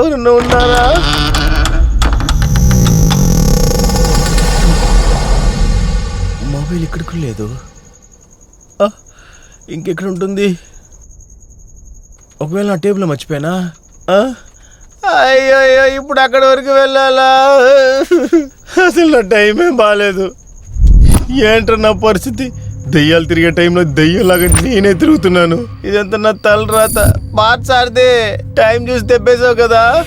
ఎవరన్నా ఉన్నారా? మొబైల్ ఇక్కడికి లేదు. ఇంకెక్కడ ఉంటుంది? ఒకవేళ నా టేబుల్ మర్చిపోయానా? అయ్యో అయ్యో ఇప్పుడు అక్కడ వరకు వెళ్ళాలా? అసలు నా టైం ఏం బాగాలేదు ఏంట్రా నా పరిస్థితి? దెయ్యాలు తిరిగే టైంలో దెయ్యంలాగా నేనే తిరుగుతున్నాను. ఇదంతా నా తలరాత. మార్చారిదే టైం చూసి తెప్పేసావు కదా.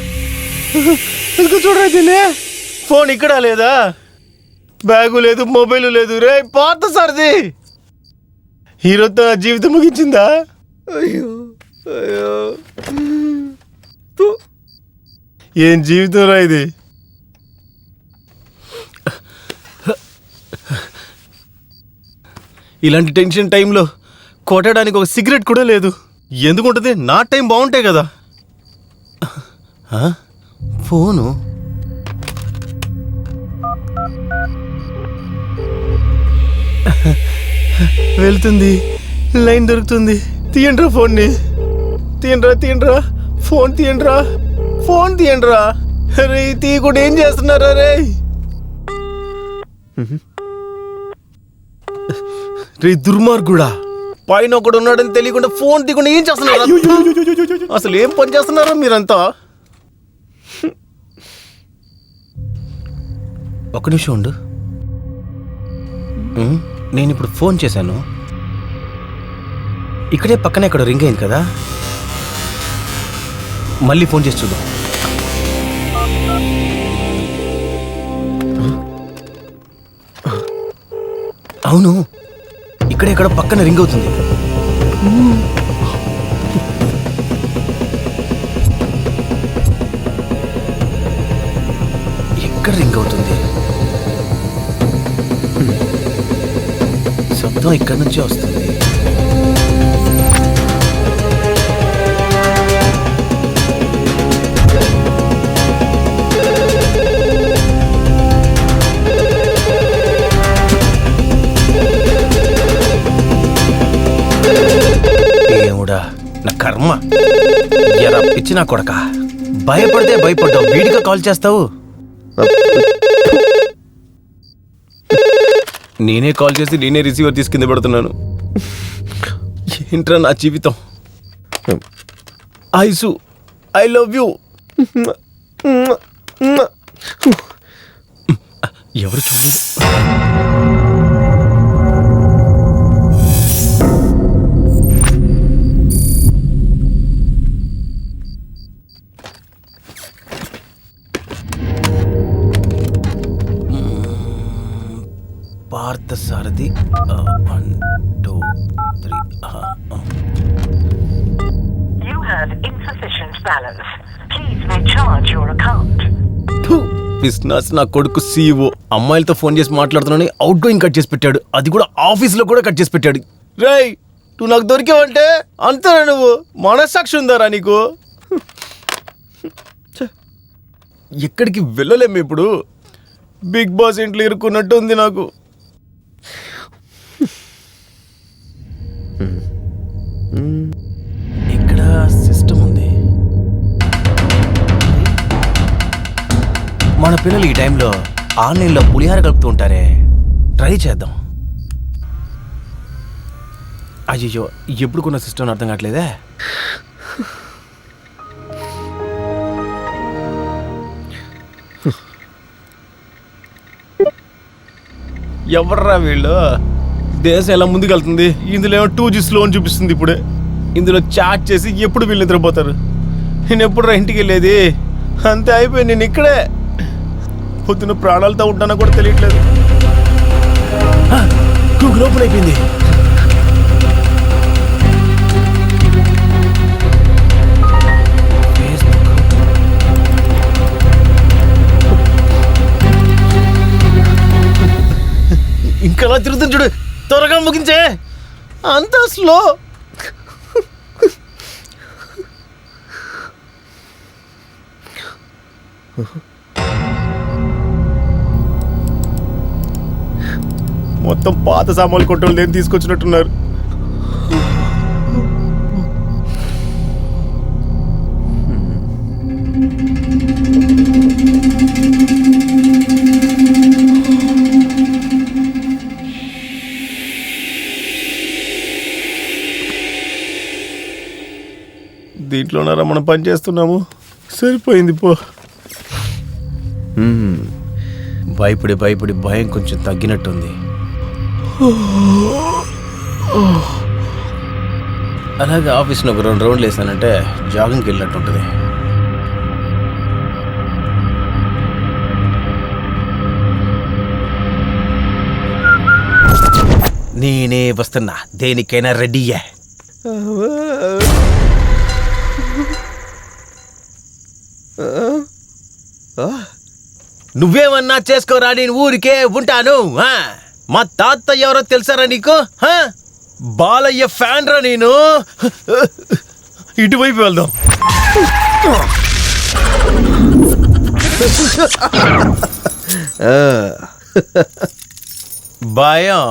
ఇదిగో చూడరా దీన్ని. ఫోన్ ఇక్కడ లేదా? బ్యాగు లేదు మొబైల్ లేదు. రే పాత సర్ది. హీరోతో నా జీవితం ముగించిందా? అయ్యో అయ్యో. ఏం జీవితం రా ఇది? ఇలాంటి టెన్షన్ టైంలో కొట్టడానికి ఒక సిగరెట్ కూడా లేదు. ఎందుకుంటుంది? నా టైం బాగుంటాయి కదా. ఫోను? వెళ్తుంది. లైన్ దొరుకుతుంది. తీయండ్రా ఫోన్ని. తీయండ్రా తీయండ్రా. ఫోన్ తీయండ్రా. ఫోన్ తీయండ్రా. రే తీయకుండా ఏం చేస్తున్నారా రే? రే దుర్మార్గుడా. పైన ఒకడు ఉన్నాడని తెలియకుండా ఫోన్ తీయకుండా ఏం చేస్తున్నారా? అసలు ఏం పని చేస్తున్నారా మీరంతా ఒక నిమిషం ఉండు నేను ఇప్పుడు ఫోన్ చేశాను ఇక్కడే పక్కనే ఇక్కడ రింగ్ అయింది కదా మళ్ళీ ఫోన్ చేసి చూద్దాం అవును ఇక్కడే ఇక్కడ పక్కన రింగ్ అవుతుంది. ఎక్కడ రింగ్ అవుతుంది? శబ్దం ఇక్కడి నుంచే వస్తుంది. పిచ్చి నా కొడక. భయపడితే భయపడ్డావు వీడిగా కాల్ చేస్తావు. నేనే కాల్ చేసి నేనే రిసీవర్ తీసి కింద పెడుతున్నాను. ఏంట్రా నా జీవితం? ఐసు ఐ లవ్ యూ. ఎవరు చూడలేదు Parthasarathi one two three You have insufficient balance. Please recharge your account. Business నా కొడుకు సీఈఓ అమ్మాయిలతో ఫోన్ చేసి మాట్లాడుతున్నాను అవుట్ గోయింగ్ కట్ చేసి పెట్టాడు. అది కూడా ఆఫీస్లో కూడా కట్ చేసి పెట్టాడు. రేయ్ నువ్వు నాకు దొరికావంటే అంతేనా నువ్వు? మనస్సాక్షి ఉందారా నీకు? ఎక్కడికి వెళ్ళలేము ఇప్పుడు. బిగ్ బాస్ ఇంట్లో ఇరుక్కున్నట్టు ఉంది నాకు. ఇక్కడ సిస్టమ్ ఉంది. మన పిల్లలు ఈ టైంలో ఆన్లైన్లో పులిహార కలుపుతూ ఉంటారే. ట్రై చేద్దాం. అయ్యో ఎప్పుడు కొన్న సిస్టమ్ అర్థం కావట్లేదే? ఎవర్రా వీళ్ళు? దేశం ఎలా ముందుకెళ్తుంది? ఇందులో ఏమో టూ జీ స్లో అని చూపిస్తుంది ఇప్పుడే. ఇందులో చాట్ చేసి ఎప్పుడు వీళ్ళు నిద్రపోతారు? నేను ఎప్పుడు రా ఇంటికి వెళ్ళేది? అంతే అయిపోయింది నేను ఇక్కడే. పొద్దున ప్రాణాలతో ఉంటానో కూడా తెలియట్లేదు. గూగుల్ ఓపెన్ అయిపోయింది. ఇంకలా తిరుగుతుంది చూడు. త్వరగా ముగించే. అంత స్లో. మొత్తం పాత సామాన్లు కొట్టలు నేను తీసుకొచ్చినట్టున్నారు. ఇంట్లోనారా మనం పని చేస్తున్నాము. సరిపోయింది పో. మ్మ్. భయపడి భయపడి భయం కొంచెం తగ్గినట్టుంది. అలాగే ఆఫీస్లో ఒక రెండు రౌండ్లు వేసానంటే జాగింగ్కి వెళ్ళినట్టు ఉంటుంది నేనే వస్తున్నా. దేనికైనా రెడీయే. నువ్వేమన్నా చేసుకోరా నేను ఊరికే ఉంటాను ఆ? మా తాత ఎవరో తెలుసారా నీకు? బాలయ్య ఫ్యాన్ రా నేను? ఇటువైపు వెళ్దాం. భయం.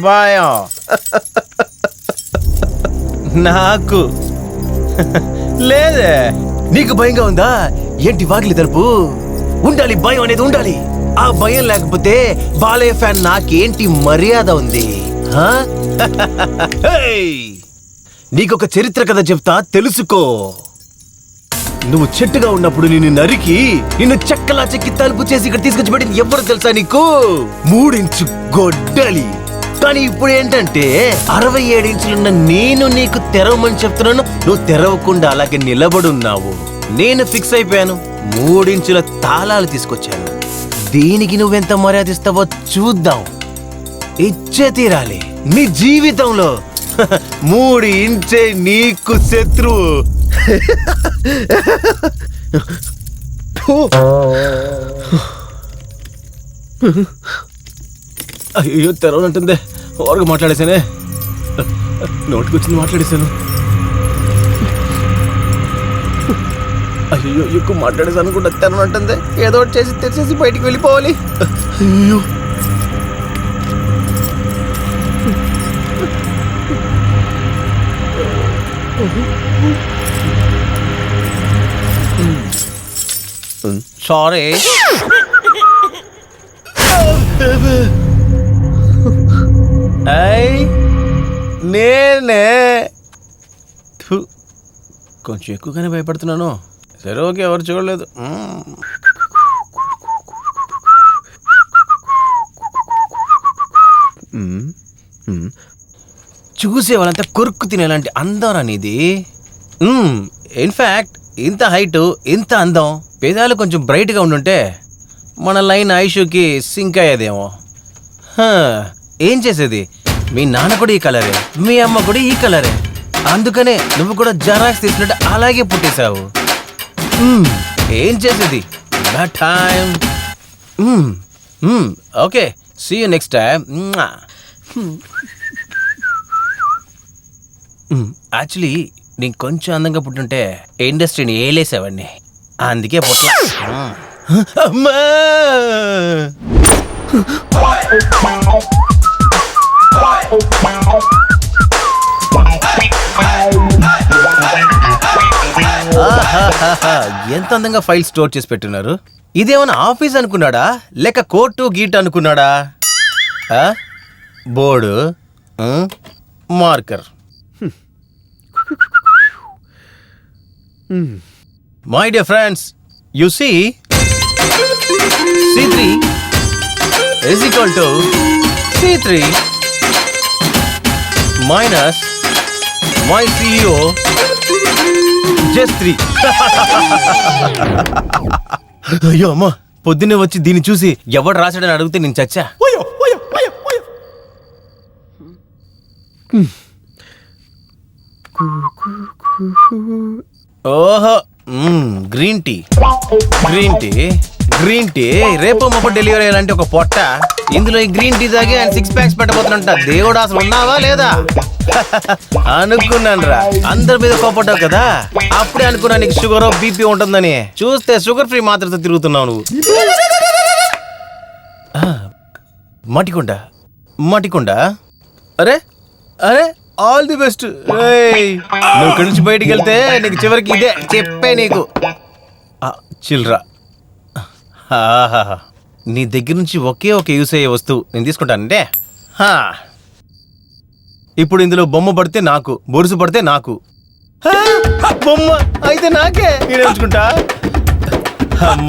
భయం. నాకు. లేదే. నీకు భయంగా ఉందా? ఏంటి వాకిలి తలుపు? ఉండాలి భయం అనేది ఉండాలి. ఆ భయం లేకపోతే బాలయ్య ఫ్యాన్ నాకేంటి మర్యాద ఉంది? హా? హేయ్! నీకొక చరిత్ర కథ చెప్తా తెలుసుకో. నువ్వు చెట్టుగా ఉన్నప్పుడు నిన్ను నరికి నిన్ను చెక్కలా చెక్కి తలుపు చేసి ఇక్కడ తీసుకొచ్చి పెట్టింది ఎవరు తెలుసా నీకు? మూడించు గొడ్డలి. కానీ ఇప్పుడు ఏంటంటే అరవై ఏడు ఇంచులున్న నేను నీకు తెరవమని చెప్తున్నాను. నువ్వు తెరవకుండా అలాగే నిలబడున్నావు. నేను ఫిక్స్ అయిపోయాను. మూడించుల తాళాలు తీసుకొచ్చాను. దీనికి నువ్వెంత మర్యాద ఇస్తావో చూద్దాం. ఇచ్చే తీరాలి. నీ జీవితంలో మూడు ఇంచే నీకు శత్రువు. అయ్యో తెరవనంటుందే. ఓరగా మాట్లాడేశానే. నోటికొచ్చింది మాట్లాడేశాను. అయ్యో ఎక్కువ మాట్లాడేసాను కూడా తెరవనంటుంది. ఏదో ఒకటి చేసి తెచ్చేసి బయటికి వెళ్ళిపోవాలి. అయ్యో. సారీ నేనే. కొంచెం ఎక్కువగానే భయపడుతున్నాను. సరే ఓకే ఎవరు చూడలేదు. చూసే వాళ్ళంతా కొరుక్కు తినేలాంటి అందం అనేది ఇన్ఫ్యాక్ట్ ఇంత హైట్ ఇంత అందం పేదాలు కొంచెం బ్రైట్గా ఉండుంటే మన లైన్ ఐషుకి సింక్ అయ్యేదేమో. ఏం చేసేది? మీ నాన్న కూడా ఈ కలరే మీ అమ్మ కూడా ఈ కలరే. అందుకనే నువ్వు కూడా జరాక్స్ తీసినట్టు అలాగే పుట్టేశావు. ఏం చేసేది? Time. Okay see you next time actually నేను కొంచెం అందంగా పుట్టుంటే ఇండస్ట్రీని ఏలేసేవాడిని. అందుకే పుట్ల. అమ్మా! ఎంత అందంగా ఫైల్ స్టోర్ చేసి పెట్టున్నారు? ఇదేమైనా ఆఫీస్ అనుకున్నాడా? లేక కోర్టు గీట్ అనుకున్నాడా? Board? Marker. My dear friends you see? C three? A equal to C three? Minus my CEO 3 అయ్యో అమ్మా పొద్దున్నే వచ్చి దీన్ని చూసి ఎవడు రాశాడని అడిగితే నేను చచ్చా? ఓహో మ్మ్, green tea. Green tea green tea. రేపు మొక్క డెలివరీ అయ్యాలంటే ఒక పొట్ట. ఇందులో ఈ గ్రీన్ టీ తాగి ఆయన సిక్స్ ప్యాక్స్ పెట్టబోతున్నట్ట. దేవుడు అసలు ఉన్నావా లేదా? అనుకున్నాను రా. అందరి మీద కోపడ్డావు కదా? అప్పుడే అనుకున్నా నీకు షుగర్ బీపీ ఉంటుందని. చూస్తే షుగర్ ఫ్రీ మాత్రతో తిరుగుతున్నావు నువ్వు. మటికుండ మటికొండ మటికొండ. అరే అరే ఆల్ ది బెస్ట్ నువ్వు ఇక్కడి నుంచి బయటికి వెళ్తే నీకు చివరికి ఇదే చెప్పే నీకు. చిల్రా. ఆహాహా. నీ దగ్గర నుంచి ఒకే ఒక యూస్ అయ్యే వస్తువు నేను తీసుకుంటానంటే? ఇప్పుడు ఇందులో బొమ్మ పడితే నాకు బొరుసు పడితే నాకు. బొమ్మ అయితే నాకే. నేను ఎంచుకుంటా? అమ్మ